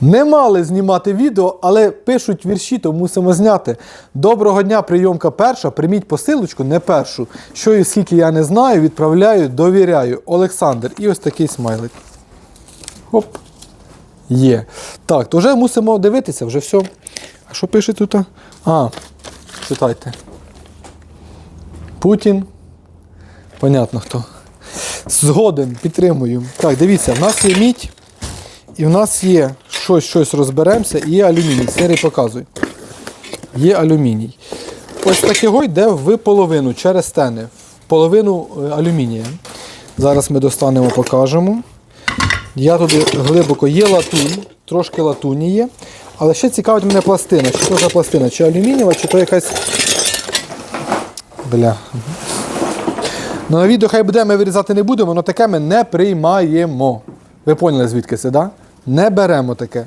Не мали знімати відео, але пишуть вірші, то мусимо зняти. Доброго дня, прийомка перша. Прийміть посилочку, не першу. Що і скільки я не знаю, відправляю, довіряю. Олександр. І ось такий смайлик. Оп. Є. Так, то вже мусимо дивитися, вже все. А що пише тут? А, читайте. Путін. Понятно хто. Згоден, підтримую. Так, дивіться, в нас є мідь, і в нас є щось, щось розберемося, і алюміній. Серій показуй. Є алюміній. Ось таке йде в половину через стени, в половину е, алюмінія. Зараз ми достанемо, покажемо. Я туди глибоко є латунь, трошки латуні є. Але ще цікавить мене пластина. Що це за пластина? Чи алюмінієва, чи то якась. Бля. Ну, на відео хай буде, ми вирізати не будемо, але таке ми не приймаємо. Ви поняли, звідки це, да? Не беремо таке.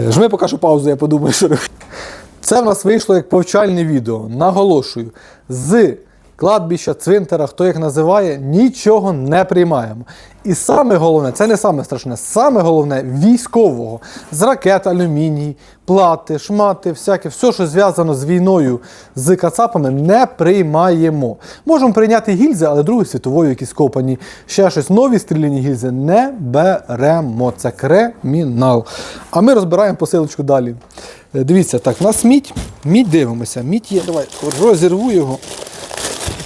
Е, Жми поки що паузу, я подумаю, що. Це в нас вийшло як повчальне відео. Наголошую, з кладбища, цвинтара, хто їх називає, нічого не приймаємо. І саме головне, це не саме страшне, саме головне військового. З ракет, алюміній, плати, шмати, всяке, все, що зв'язано з війною, з кацапами, не приймаємо. Можемо прийняти гільзи, але Другої світової якісь копані, ще щось нові стріляні гільзи не беремо. Це кримінал. А ми розбираємо посилочку далі. Е, Дивіться, так, у нас мідь. Мідь дивимося. Мідь є. Давай розірву його.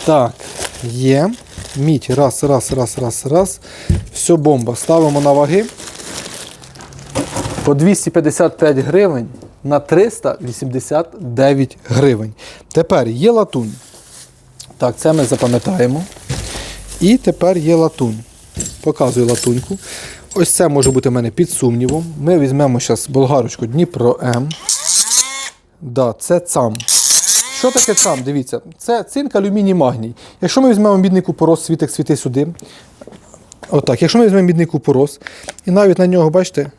Так, є. Мідь. Раз, раз, раз, раз, раз. Все, бомба. Ставимо на ваги. По 255 гривень на 389 гривень. Тепер є латунь. Так, це ми запам'ятаємо. І тепер є латунь. Показую латуньку. Ось це може бути в мене під сумнівом. Ми візьмемо зараз болгарочку Дніпро М. Да, це цам. Що таке цам? Дивіться, це цинк, алюміній, магній. Якщо ми візьмемо мідний купорос, світик світи сюди. Отак. Якщо ми візьмемо мідний купорос, і навіть на нього, бачите,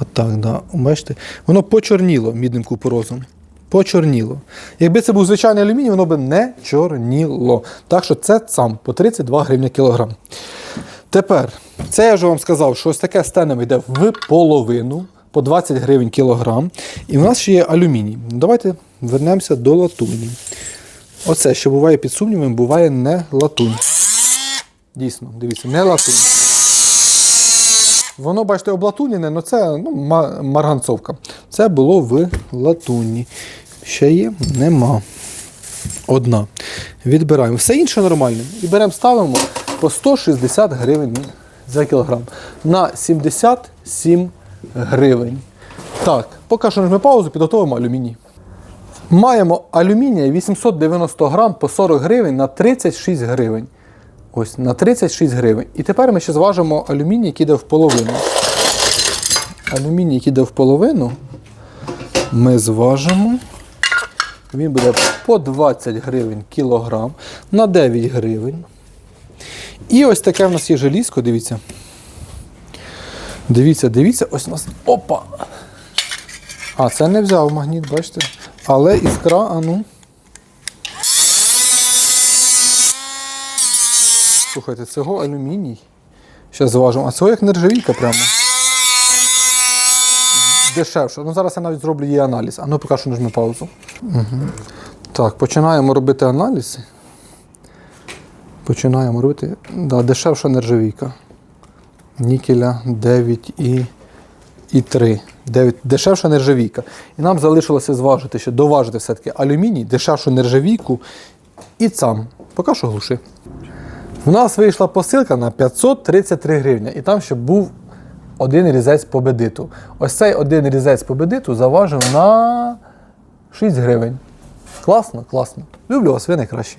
отак, да, бачите, воно почорніло мідним купорозом. Почорніло. Якби це був звичайний алюміній, воно би не чорніло. Так що це цам по 32 гривні кілограм. Тепер, це я вже вам сказав, що ось таке стенем йде в половину по 20 гривень кілограм. І в нас ще є алюміній. Давайте вернемося до латуні. Оце, що буває під сумнівом, буває не латунь. Дійсно, дивіться, не латунь. Воно, бачите, облатуніне, але це ну, марганцовка. Це було в латуні. Ще є? Нема. Одна. Відбираємо. Все інше нормально. І беремо, ставимо по 160 гривень за кілограм. На 77 гривень. Так, поки що нажми паузу, підготовимо алюміній. Маємо алюмінія 890 грам по 40 гривень на 36 гривень. Ось на 36 гривень. І тепер ми ще зважимо алюміній, який йде в половину. Алюміній, який йде в половину, ми зважимо. Він буде по 20 гривень кілограм на 9 гривень. І ось таке в нас є желізко, дивіться. Дивіться, дивіться, ось у нас. Опа! А, це не взяв магніт, бачите? Але іскра, а ну. Слухайте, цього алюміній. Зараз зважимо. А цього як нержавійка прямо. Дешевше. Ну зараз я навіть зроблю її аналіз. А ну поки що нажми паузу. Угу. Так, починаємо робити аналізи. Починаємо робити. Да, дешевша нержавійка. Нікеля 9 і, і 3. 9, дешевша нержавійка. І нам залишилося зважити, ще доважити все-таки алюміній, дешевшу нержавійку і цам. Поки що глуши. У нас вийшла посилка на 533 гривні, і там ще був один різець по бедиту. Ось цей один різець по бедиту заважив на 6 гривень. Класно, класно. Люблю вас, ви найкращі.